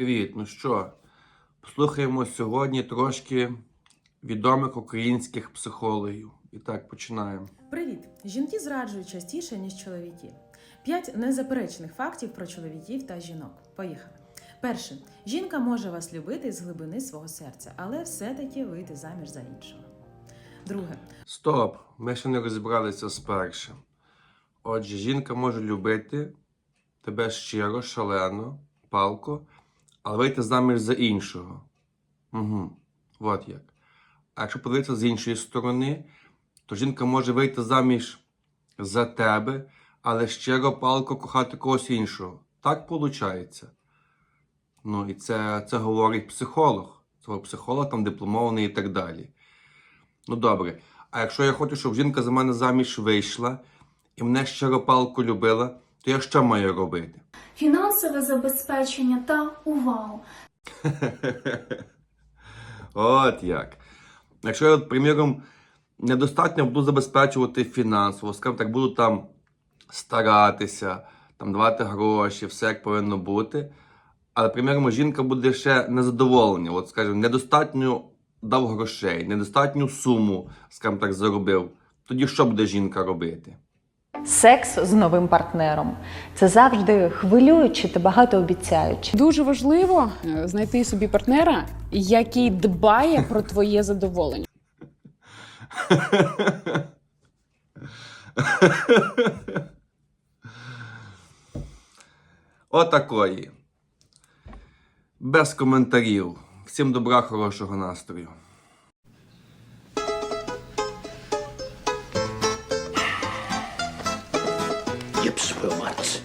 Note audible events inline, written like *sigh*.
Ну що, послухаємо сьогодні трошки відомих українських психологів. І так, починаємо. Привіт! Жінки зраджують частіше, ніж чоловіки. П'ять незаперечних фактів про чоловіків та жінок. Поїхали. Перше. Жінка може вас любити з глибини свого серця, але все-таки вийти заміж за іншого. Друге. Стоп, ми ще не розібралися з першим. Отже, жінка може любити тебе щиро, шалено, палко, але вийти заміж за іншого. Угу. От як. А якщо подивитися з іншої сторони, то жінка може вийти заміж за тебе, але щиро палко кохати когось іншого. Так виходить. Ну і це, це говорить психолог. Це психолог там дипломований і так далі. Ну добре. А якщо я хочу, щоб жінка за мене заміж вийшла і мене щиро палко любила, то я що маю робити? Фінансове забезпечення та увагу. *laughs* От як. Якщо я, приміром, недостатньо буду забезпечувати фінансово, скажімо так, буду там старатися, там давати гроші, все як повинно бути. Але, приміром, жінка буде ще незадоволена. От, скажімо, недостатньо дав грошей, недостатню суму, скажімо так, заробив. Тоді що буде жінка робити? Секс з новим партнером це завжди хвилююче та багатообіцяюче. Дуже важливо е, знайти собі партнера, який дбає про твоє задоволення. Отакої. Без коментарів. Всім добра, хорошого настрою. yapışmıyor maalesef.